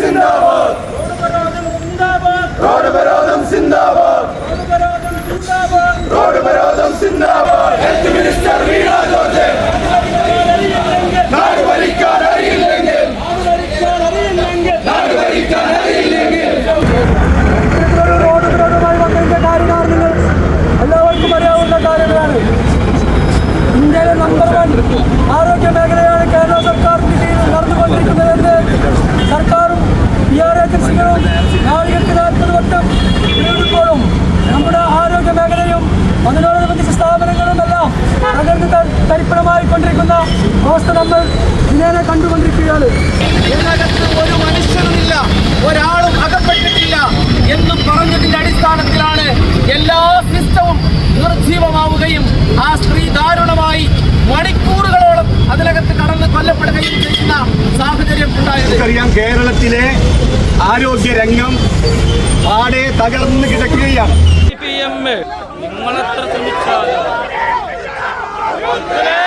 സിന്ദാബാദ്. Road ഉപരോധം സിന്ദാബാദ്. Road ഉപരോധം സിന്ദാബാദ്. Health minister Veena George. നാട് ഭരിക്കാൻ അറിയില്ലെങ്കിൽ. നാട് അറിയില്ലെങ്കിൽ. റോഡ് ഉപരോധവുമായി വന്നതിന്റെ കാര്യകാരണങ്ങൾ എല്ലാവർക്കും അറിയാവുന്ന കാര്യങ്ങളാണ്. ഇന്ത്യയിലെ നമ്പർ വൺ ആരോഗ്യ മേഖലയാണ് തരിപ്പണമായിക്കൊണ്ടിരിക്കുന്ന അവസ്ഥ നമ്മൾ ദിനേന കണ്ടുകൊണ്ടിരിക്കുകയാണ്. ഇതിനകത്ത് ഒരു മനുഷ്യനുമില്ല ഒരാളും അകപ്പെട്ടിട്ടില്ല എന്ന് പറഞ്ഞതിന്റെ അടിസ്ഥാനത്തിലാണ് എല്ലാ സിസ്റ്റവും നിർജീവമാവുകയും ആ സ്ത്രീ ദാരുണമായി മണിക്കൂറുകളോളം അതിനകത്ത് കടന്ന് കൊല്ലപ്പെടുകയും ചെയ്യുന്ന സാഹചര്യം ഉണ്ടായത്. കേരളത്തിലെ ആരോഗ്യ രംഗം പാടെ തകർന്ന് കിടക്കുകയാണ്. നിങ്ങളെത്ര ശ്രമിച്ചാലും സിന്ദാബാദ്